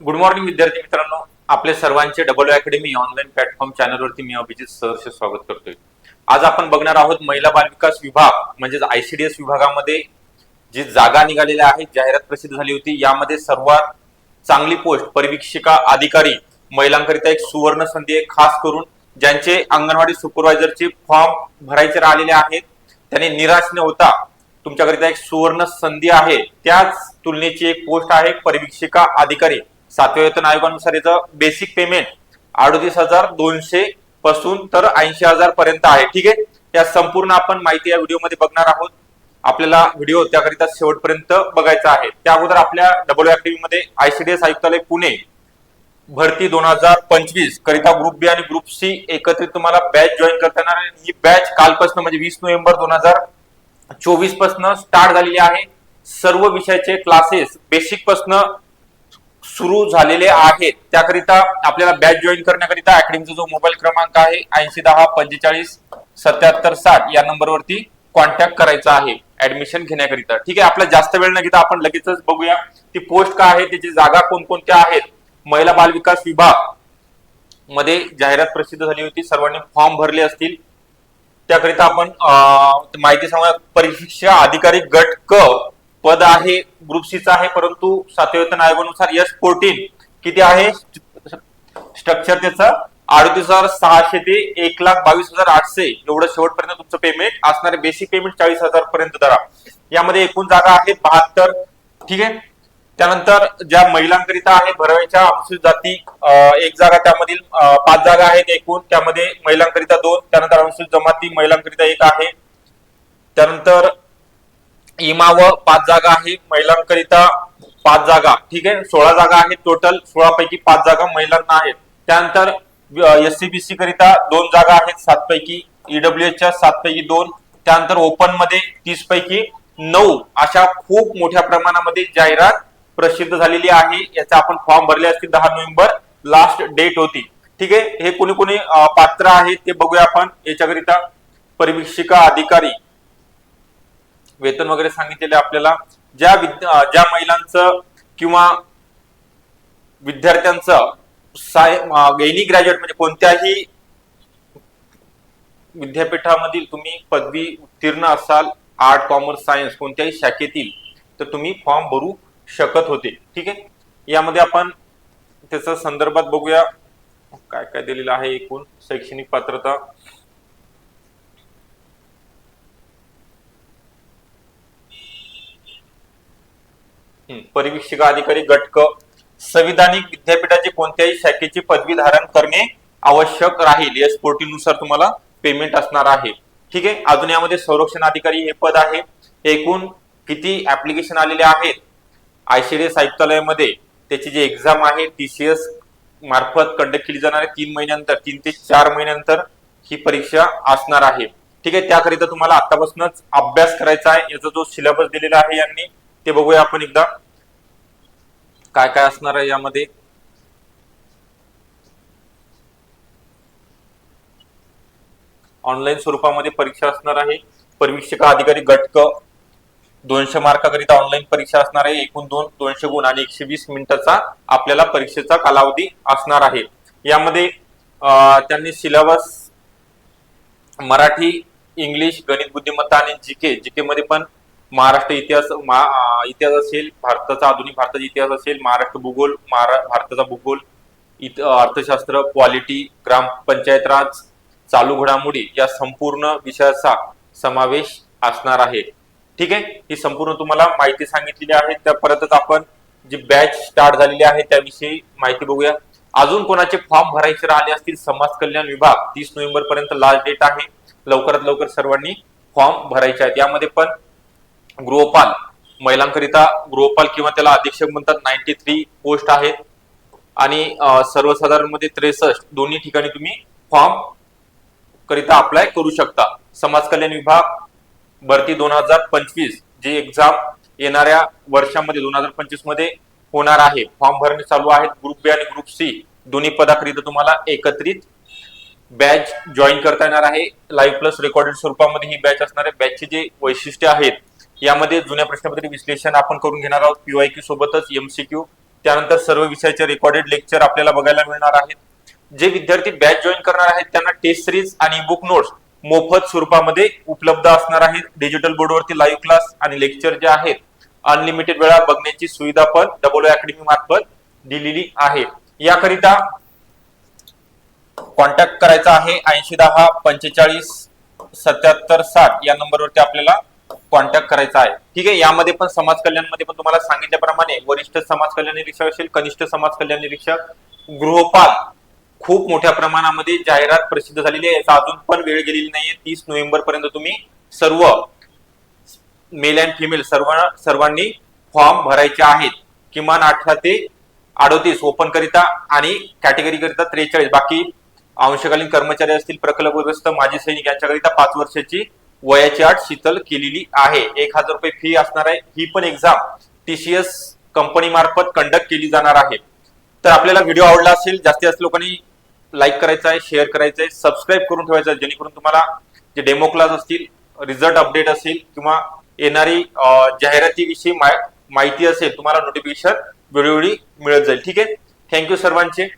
Good morning विद्यार्थी मित्रांनो. आपले सर्वांचे डबल अकॅडमी ऑनलाईन प्लॅटफॉर्म चॅनलवरती मी अभिजित सहर्ष स्वागत करतोय. आज आपण बघणार आहोत महिला बालविकास विभाग म्हणजेच आयसीडीएस विभागामध्ये जी जागा निघालेल्या आहेत जाहिरात प्रसिद्ध झाली होती यामध्ये सर्वात चांगली पोस्ट परिवीक्षिका अधिकारी महिलांकरिता एक सुवर्ण संधी आहे खास करून ज्यांचे अंगणवाडी सुपरवायझरचे फॉर्म भरायचे राहिलेले आहेत. त्यांनी निराश न होता तुमच्याकरिता एक सुवर्ण संधी आहे. त्याच तुलनेची एक पोस्ट आहे परिवीक्षिका अधिकारी. सातव्या वेतन आयोगानुसार याचं बेसिक पेमेंट अडतीस हजार दोनशे पासून तर ऐंशी हजार पर्यंत आहे. ठीक आहे? या संपूर्ण आपण माहिती या व्हिडिओमध्ये बघणार आहोत. आपल्याला व्हिडिओ त्याकरिता शेवटपर्यंत बघायचा आहे. त्या अगोदर आपल्या डब्ल्यू ऍक्टिव्ही मध्ये आयसीडीएस आयुक्तालय पुणे भरती दोन हजार पंचवीस करिता ग्रुप बी आणि ग्रुप सी एकत्रित तुम्हाला बॅच जॉईन करता येणार आहे. ही बॅच कालपासून म्हणजे वीस नोव्हेंबर दोन हजार चोवीसपासून स्टार्ट झालेली आहे. सर्व विषयाचे क्लासेस बेसिकपासून सुरू झालेले आहेत. त्याकरिता आपल्याला बॅच जॉईन करण्याकरिता अकॅडमीचा जो मोबाईल क्रमांक आहे ऐंशी दहा पंचेचाळीस सत्याहत्तर साठ या नंबरवरती कॉन्टॅक्ट करायचा आहे ऍडमिशन घेण्याकरिता. ठीक आहे आपला जास्त वेळ न घेता आपण लगेचच बघूया ती पोस्ट काय आहे त्याची जागा कोणकोणत्या आहेत. महिला बाल विकास विभागमध्ये जाहिरात प्रसिद्ध झाली होती सर्वांनी फॉर्म भरले असतील. त्याकरिता आपण माहिती सांगूया परीक्षा अधिकारी गट क पद आहे ग्रुप सीचं आहे परंतु सातव्या वेतन आयोगानुसार एस फोर्टीन किती आहे? स्ट्रक्चर त्याचं अडतीस हजार सहाशे ते एक लाख बावीस हजार आठशे. एवढं शेवटपर्यंत तुमचं पेमेंट असणारे बेसिक पेमेंट चाळीस हजार पर्यंत धरा. यामध्ये एकूण जागा आहेत बहात्तर. ठीक आहे? त्यानंतर ज्या महिलांकरिता आहे भरवायच्या अनुसूचित जाती एक जागा त्यामधील पाच जागा आहेत एकूण. त्यामध्ये महिलांकरिता दोन त्यानंतर अनुसूचित जमाती महिलांकरिता एक आहे. त्यानंतर इमा व पाच जागा आहे. महिलांकरिता पाच जागा. ठीक आहे? सोळा जागा आहेत टोटल सोळा पैकी पाच जागा महिलांना आहेत. त्यानंतर एस सी बी सी करिता दोन जागा आहेत. सात पैकी ईडब्ल्यूएसच्या सात पैकी दोन. त्यानंतर ओपनमध्ये तीस पैकी नऊ. अशा खूप मोठ्या प्रमाणामध्ये जाहिरात प्रसिद्ध झालेली आहे. याचा आपण फॉर्म भरले असतील दहा नोव्हेंबर. लास्ट डेट होती. ठीक आहे? हे कोणी कोणी पात्र आहेत ते बघूया आपण. याच्याकरिता परिवीक्षिका अधिकारी. वेतन वगैरे सांगितलेले आपल्याला. ज्या विद्या ज्या महिलांचं किंवा विद्यार्थ्यांचं साय एनी ग्रॅज्युएट म्हणजे कोणत्याही विद्यापीठामधील तुम्ही पदवी उत्तीर्ण असाल आर्ट कॉमर्स सायन्स कोणत्याही शाखेतील तर तुम्ही फॉर्म भरू शकत होते. ठीक आहे? यामध्ये आपण त्याचा संदर्भात बघूया. काय काय दिलेलं आहे एकूण शैक्षणिक पात्रता? परिवीक्षिका अधिकारी गटक संविधानिक विद्यापीठाची कोणत्याही शाखेची पदवी धारण करणे आवश्यक राहील. या स्पोर्टीनुसार तुम्हाला पेमेंट असणार आहे. ठीक आहे? अजून यामध्ये संरक्षण अधिकारी हे पद आहे. एकूण किती ऍप्लिकेशन आलेले आहेत? आयसीडीएस आयुक्तालयामध्ये त्याची जी एक्झाम आहे टीसीएस मार्फत कंडक्ट केली जाणार आहे. तीन महिन्यानंतर तीन ते चार महिन्यानंतर ही परीक्षा असणार आहे. ठीक आहे? त्याकरिता तुम्हाला आतापासूनच अभ्यास करायचा आहे. याचा जो सिलेबस दिलेला आहे यांनी ते बघूया आपण एकदा. काय काय असणार आहे यामध्ये? ऑनलाईन स्वरूपामध्ये परीक्षा असणार आहे. परीक्षक अधिकारी गटक दोनशे मार्काकरिता ऑनलाईन परीक्षा असणार आहे. एकूण दोन दोनशे गुण आणि एकशे वीस मिनिटाचा आपल्याला परीक्षेचा कालावधी असणार आहे. यामध्ये त्यांनी सिलेबस मराठी इंग्लिश गणित बुद्धिमत्ता आणि जीके जीके मध्ये पण महाराष्ट्र इतिहास इतिहास असेल भारताचा आधुनिक भारताचा इतिहास असेल महाराष्ट्र भूगोल महारा भारताचा भूगोल इत- अर्थशास्त्र क्वालिटी ग्रामपंचायत राज चालू घडामोडी या संपूर्ण विषयाचा समावेश असणार आहे. ठीक आहे? ही संपूर्ण तुम्हाला माहिती सांगितलेली आहे. त्या परतच आपण जी बॅच स्टार्ट झालेली आहे त्याविषयी माहिती बघूया. अजून कोणाचे फॉर्म भरायचे राहिले असतील समाज कल्याण विभाग तीस नोव्हेंबर पर्यंत लास्ट डेट आहे. लवकरात लवकर सर्वांनी फॉर्म भरायचे आहेत. यामध्ये पण गृहपाल. महिलांकरिता गृहपाल किंवा त्याला अधीक्षक म्हणतात नाईन्टी थ्री पोस्ट आहेत आणि सर्वसाधारणमध्ये त्रेसष्ट दोन्ही ठिकाणी तुम्ही फॉर्म करिता अप्लाय करू शकता. समाज कल्याण विभाग भरती दोन हजार पंचवीस जी एक्झाम येणाऱ्या वर्षामध्ये दोन हजार पंचवीसमध्ये होणार आहे. फॉर्म भरणे चालू आहेत. ग्रुप बी आणि ग्रुप सी दोन्ही पदाकरिता तुम्हाला एकत्रित बॅच जॉईन करता येणार आहे. लाईव्ह प्लस रेकॉर्डेड स्वरूपामध्ये ही बॅच असणार आहे. बॅचचे जे वैशिष्ट्य आहेत यामध्ये जुन्या प्रश्नपत्र विश्लेषण आपण करून घेणार आहोत. पीवाय क्यू सोबतच एमसीक्यू त्यानंतर सर्व विषयाचे रेकॉर्डेड लेक्चर आपल्याला बघायला मिळणार आहेत. जे विद्यार्थी बॅच जॉईन करणार आहेत त्यांना टेस्ट सिरीज आणि बुक नोट्स मोफत स्वरूपामध्ये उपलब्ध असणार आहेत. डिजिटल बोर्डवरती लाईव्ह क्लास आणि लेक्चर जे आहेत अनलिमिटेड वेळा बघण्याची सुविधा पण डबल अकॅडमी मार्फत दिलेली आहे. याकरिता कॉन्टॅक्ट करायचा आहे ऐंशी दहा पंचेचाळीस सत्याहत्तर साठ या नंबरवरती आपल्याला कॉन्टॅक्ट करायचा आहे. ठीक आहे यामध्ये पण समाज कल्याणमध्ये पण तुम्हाला सांगितल्याप्रमाणे वरिष्ठ समाज कल्याण निरीक्षक असेल कनिष्ठ समाज कल्याण निरीक्षक गृहपाल खूप मोठ्या प्रमाणामध्ये जाहिरात प्रसिद्ध झालेली आहे. याचा अजून पण वेळ गेलेली नाहीये. तीस नोव्हेंबर पर्यंत तुम्ही सर्व मेल अँड फिमेल सर्व सर्वांनी फॉर्म भरायचे आहेत. किमान अठरा ते अडोतीस ओपन करिता आणि कॅटेगरी करिता त्रेचाळीस. बाकी अंशकालीन कर्मचारी असतील प्रकल्पग्रस्त माजी सैनिक यांच्याकरिता पाच वर्षाची वयाची अट शीतल केलेली आहे. एक हजार रुपये फी असणार आहे. ही पण एक्झाम टीसीएस कंपनी मार्फत कंडक्ट केली जाणार आहे. तर आपल्याला व्हिडिओ आवडला असेल जास्तीत जास्त लोकांनी लाईक करायचा आहे शेअर करायचं आहे सबस्क्राईब करून ठेवायचं आहे जेणेकरून तुम्हाला जे डेमो क्लास असतील रिझल्ट अपडेट असेल किंवा येणारी जाहिरातीविषयी माहिती असेल तुम्हाला नोटिफिकेशन वेळोवेळी मिळत जाईल. ठीक आहे? थँक्यू सर्वांचे.